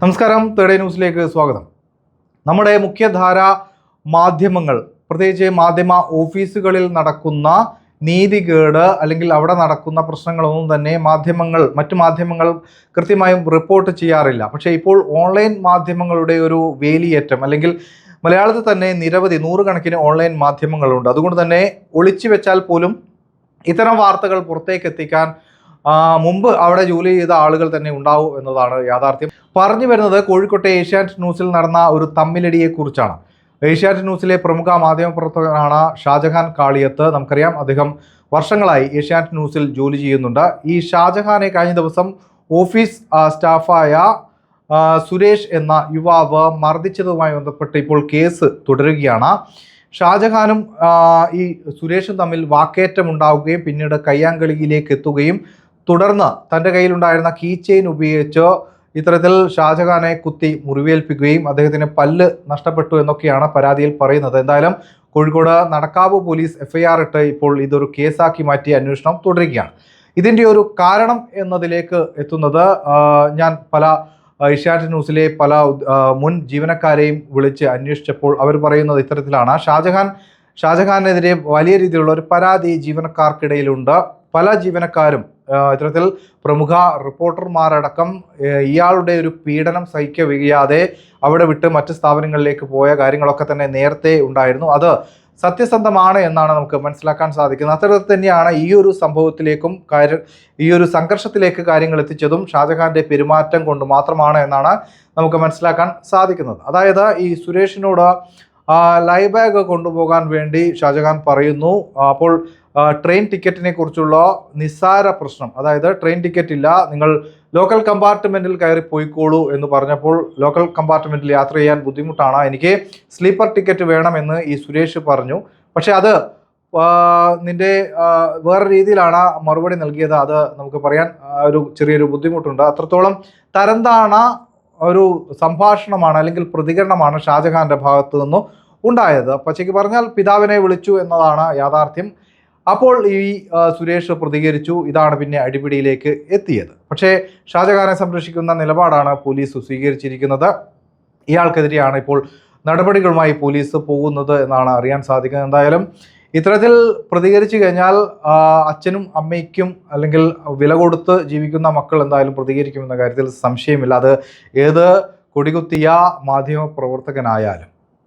നമസ്കാരം. തേർഡ് ന്യൂസിലേക്ക് സ്വാഗതം. നമ്മുടെ മുഖ്യധാര മാധ്യമങ്ങൾ പ്രത്യേകിച്ച് മാധ്യമ ഓഫീസുകളിൽ നടക്കുന്ന നീതികേട് അല്ലെങ്കിൽ അവിടെ നടക്കുന്ന പ്രശ്നങ്ങളൊന്നും തന്നെ മാധ്യമങ്ങൾ മറ്റു മാധ്യമങ്ങൾ കൃത്യമായും റിപ്പോർട്ട് ചെയ്യാറില്ല. പക്ഷേ ഇപ്പോൾ ഓൺലൈൻ മാധ്യമങ്ങളുടെ ഒരു വേലിയേറ്റം അല്ലെങ്കിൽ മലയാളത്തിൽ തന്നെ നിരവധി നൂറുകണക്കിന് ഓൺലൈൻ മാധ്യമങ്ങളുണ്ട്. അതുകൊണ്ട് തന്നെ ഒളിച്ചു വെച്ചാൽ പോലും ഇത്തരം വാർത്തകൾ പുറത്തേക്ക് എത്തിക്കാൻ മുമ്പ് അവിടെ ജോലി ചെയ്ത ആളുകൾ തന്നെ ഉണ്ടാവും എന്നതാണ് യാഥാർത്ഥ്യം. പറഞ്ഞു വരുന്നത് കോഴിക്കോട്ടെ ഏഷ്യാനെറ്റ് ന്യൂസിൽ നടന്ന ഒരു തമ്മിലടിയെ കുറിച്ചാണ് ഏഷ്യാനെറ്റ് ന്യൂസിലെ പ്രമുഖ മാധ്യമപ്രവർത്തകനാണ് ഷാജഹാൻ കാളിയത്ത്. നമുക്കറിയാം അദ്ദേഹം വർഷങ്ങളായി ഏഷ്യാനെറ്റ് ന്യൂസിൽ ജോലി ചെയ്യുന്നുണ്ട്. ഈ ഷാജഹാനെ കഴിഞ്ഞ ദിവസം ഓഫീസ് സ്റ്റാഫായ സുരേഷ് എന്ന യുവാവ് മർദ്ദിച്ചതുമായി ബന്ധപ്പെട്ട് ഇപ്പോൾ കേസ് തുടരുകയാണ്. ഷാജഹാനും ഈ സുരേഷും തമ്മിൽ വാക്കേറ്റം ഉണ്ടാവുകയും പിന്നീട് കയ്യാങ്കളിയിലേക്ക് എത്തുകയും തുടർന്ന് തന്റെ കയ്യിലുണ്ടായിരുന്ന കീ ചെയിൻ ഉപയോഗിച്ച് ഇത്തരത്തിൽ ഷാജഹാനെ കുത്തി മുറിവേൽപ്പിക്കുകയും അദ്ദേഹത്തിന് പല്ല് നഷ്ടപ്പെട്ടു എന്നൊക്കെയാണ് പരാതിയിൽ പറയുന്നത്. എന്തായാലും കോഴിക്കോട് നടക്കാവ് പോലീസ് എഫ്ഐആർ ഇട്ട് ഇപ്പോൾ ഇതൊരു കേസാക്കി മാറ്റി അന്വേഷണം തുടരുകയാണ്. ഇതിന്റെ ഒരു കാരണം എന്നതിലേക്ക് എത്തുന്നത് ഞാൻ പല ഏഷ്യാനെറ്റ് ന്യൂസിലെ പല മുൻ ജീവനക്കാരെയും വിളിച്ച് അന്വേഷിച്ചപ്പോൾ അവർ പറയുന്നത് ഇത്തരത്തിലാണ്. ഷാജഹാൻ ഷാജഹാനെതിരെ വലിയ രീതിയിലുള്ള ഒരു പരാതി ജീവനക്കാർക്കിടയിലുണ്ട്. പല ജീവനക്കാരും ഇത്തരത്തിൽ പ്രമുഖ റിപ്പോർട്ടർമാരടക്കം ഇയാളുടെ ഒരു പീഡനം സഹിക്ക വയ്യാതെ അവിടെ വിട്ട് മറ്റ് സ്ഥാപനങ്ങളിലേക്ക് പോയ കാര്യങ്ങളൊക്കെ തന്നെ നേരത്തെ ഉണ്ടായിരുന്നു. അത് സത്യസന്ധമാണ് എന്നാണ് നമുക്ക് മനസ്സിലാക്കാൻ സാധിക്കുന്നത്. അത്തരത്തിൽ തന്നെയാണ് ഈ ഒരു സംഭവത്തിലേക്കും കാര്യ ഈ ഒരു സംഘർഷത്തിലേക്ക് കാര്യങ്ങൾ എത്തിച്ചതും ഷാജഹാന്റെ പെരുമാറ്റം കൊണ്ട് മാത്രമാണ് എന്നാണ് നമുക്ക് മനസ്സിലാക്കാൻ സാധിക്കുന്നത്. അതായത് ഈ സുരേഷിനോട് ലൈ ബാഗ് കൊണ്ടുപോകാൻ വേണ്ടി ഷാജഹാൻ പറയുന്നു. അപ്പോൾ ട്രെയിൻ ടിക്കറ്റിനെ കുറിച്ചുള്ള നിസ്സാര പ്രശ്നം. അതായത് ട്രെയിൻ ടിക്കറ്റ് ഇല്ല നിങ്ങൾ ലോക്കൽ കമ്പാർട്ട്മെന്റിൽ കയറി പോയിക്കോളൂ എന്ന് പറഞ്ഞപ്പോൾ ലോക്കൽ കമ്പാർട്ട്മെന്റിൽ യാത്ര ചെയ്യാൻ ബുദ്ധിമുട്ടാണ്. എനിക്ക് സ്ലീപ്പർ ടിക്കറ്റ് വേണമെന്ന് ഈ സുരേഷ് പറഞ്ഞു. പക്ഷേ അത് നിന്റെ വേറെ രീതിയിലാണ് മറുപടി നൽകിയത്. അത് നമുക്ക് പറയാൻ ഒരു ചെറിയൊരു ബുദ്ധിമുട്ടുണ്ട്. അത്രത്തോളം തരംതാണ ഒരു സംഭാഷണമാണ് അല്ലെങ്കിൽ പ്രതികരണമാണ് ഷാജഹാന്റെ ഭാഗത്തു നിന്നും ഉണ്ടായത്. പച്ചയ്ക്ക് പറഞ്ഞാൽ പിതാവിനെ വിളിച്ചു എന്നതാണ് യാഥാർത്ഥ്യം. അപ്പോൾ ഈ സുരേഷ് പ്രതികരിച്ചു. ഇതാണ് പിന്നെ അടിപിടിയിലേക്ക് എത്തിയത്. പക്ഷേ ഷാജഹാനെ സംരക്ഷിക്കുന്ന നിലപാടാണ് പോലീസ് സ്വീകരിച്ചിരിക്കുന്നത്. ഇയാൾക്കെതിരെയാണ് ഇപ്പോൾ നടപടികളുമായി പോലീസ് പോകുന്നത് എന്നാണ് അറിയാൻ സാധിക്കുന്നത്. എന്തായാലും ഇത്തരത്തിൽ പ്രതികരിച്ചു കഴിഞ്ഞാൽ അച്ഛനും അമ്മയ്ക്കും അല്ലെങ്കിൽ വില കൊടുത്ത് ജീവിക്കുന്ന മക്കൾ എന്തായാലും പ്രതികരിക്കുമെന്ന കാര്യത്തിൽ സംശയമില്ല. അത് ഏത് കൊടികുത്തിയ മാധ്യമ പ്രവർത്തകനായാലും.